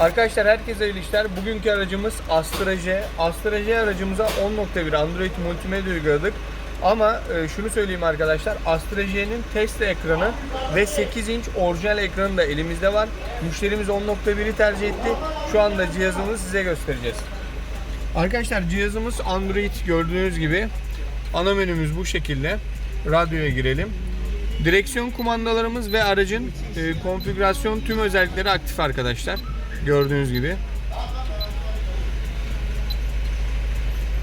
Arkadaşlar herkese hayırlı işler. Bugünkü aracımız Astra J. Astra J aracımıza 10.1 Android multimedya uyguladık. Ama e, şunu söyleyeyim arkadaşlar. Astra J'nin test ekranı ve 8 inç orijinal ekranı da elimizde var. Müşterimiz 10.1'i tercih etti. Şu anda cihazımızı size göstereceğiz. Arkadaşlar cihazımız Android gördüğünüz gibi. Ana menümüz bu şekilde. Radyoya girelim. Direksiyon kumandalarımız ve aracın e, konfigürasyon tüm özellikleri aktif arkadaşlar. Gördüğünüz gibi.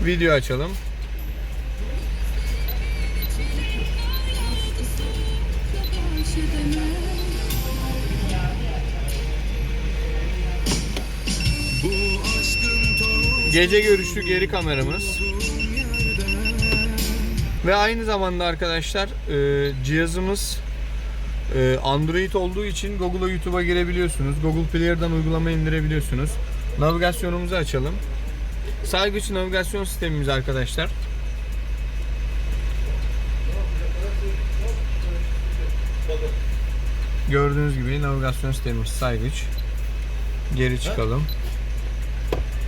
Video açalım. Gece görüşlü geri kameramız. Ve aynı zamanda arkadaşlar e, cihazımız e, Android olduğu için Google'a YouTube'a girebiliyorsunuz. Google Player'dan uygulama indirebiliyorsunuz. Navigasyonumuzu açalım. Sağ güç navigasyon sistemimiz arkadaşlar. Gördüğünüz gibi navigasyon sistemimiz saygıç. Geri çıkalım.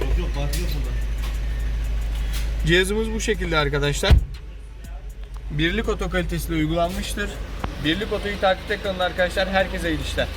Yok yok. Cihazımız bu şekilde arkadaşlar. Birlik oto kalitesiyle uygulanmıştır. Birlik otoyu takipte kalın arkadaşlar. Herkese iyi işler.